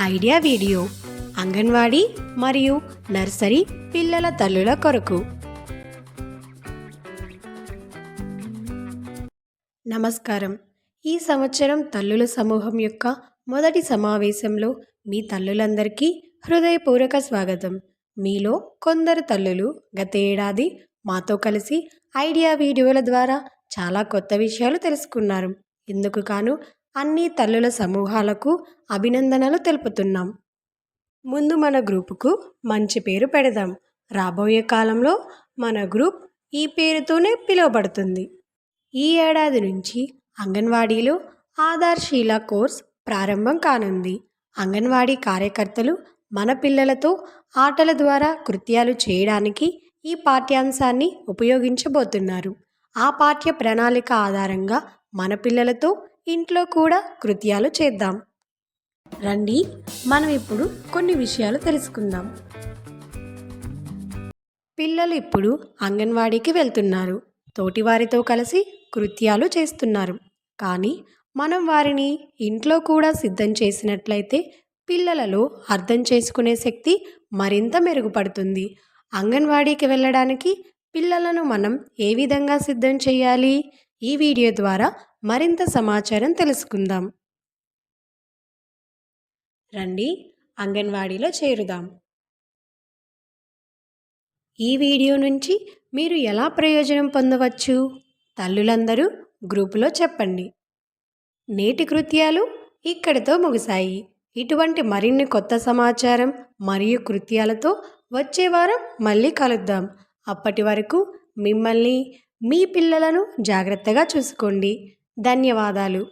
Idea video anganwadi మరియు nursery పిల్లల తల్లుల కొరకు. నమస్కారం. ఈ సంవత్సరం తల్లుల సమూహం యొక్క మొదటి సమావేశంలో మీ తల్లులందరికీ హృదయపూర్వక స్వాగతం. మీలో కొందరు తల్లులు గత ఏడాది మాతో కలిసి ఐడియా వీడియోల ద్వారా చాలా కొత్త విషయాలు తెలుసుకున్నారు. ఇందుకు కాను అన్ని తల్లుల సమూహాలకు అభినందనలు తెలుపుతున్నాం. ముందు మన గ్రూపుకు మంచి పేరు పెడదాం. రాబోయే కాలంలో మన గ్రూప్ ఈ పేరుతోనే పిలువబడుతుంది. ఈ ఏడాది నుంచి అంగన్వాడీలో ఆధార్శీల కోర్స్ ప్రారంభం కానుంది. అంగన్వాడీ కార్యకర్తలు మన పిల్లలతో ఆటల ద్వారా కృత్యాలు చేయడానికి ఈ పాఠ్యాంశాన్ని ఉపయోగించబోతున్నారు. ఆ పాఠ్య ప్రణాళిక ఆధారంగా మన పిల్లలతో ఇంట్లో కూడా కృత్యాలు చేద్దాం. రండి మనం ఇప్పుడు కొన్ని విషయాలు తెలుసుకుందాం. పిల్లలు ఇప్పుడు అంగన్వాడీకి వెళ్తున్నారు. తోటివారితో కలిసి కృత్యాలు చేస్తున్నారు. కానీ మనం వారిని ఇంట్లో కూడా సిద్ధం చేసినట్లయితే పిల్లలలో అర్థం చేసుకునే శక్తి మరింత మెరుగుపడుతుంది. అంగన్వాడీకి వెళ్ళడానికి పిల్లలను మనం ఏ విధంగా సిద్ధం చేయాలి? ఈ వీడియో ద్వారా మరింత సమాచారం తెలుసుకుందాం. రండి అంగన్వాడీలో చేరుదాం. ఈ వీడియో నుంచి మీరు ఎలా ప్రయోజనం పొందవచ్చు? తల్లులందరూ గ్రూపులో చెప్పండి. నేటి కృత్యాలు ఇక్కడితో ముగిశాయి. ఇటువంటి మరిన్ని కొత్త సమాచారం మరియు కృత్యాలతో వచ్చే వారం మళ్ళీ కలుద్దాం. అప్పటి వరకు మిమ్మల్ని మీ పిల్లలను జాగ్రత్తగా చూసుకోండి. ధన్యవాదాలు.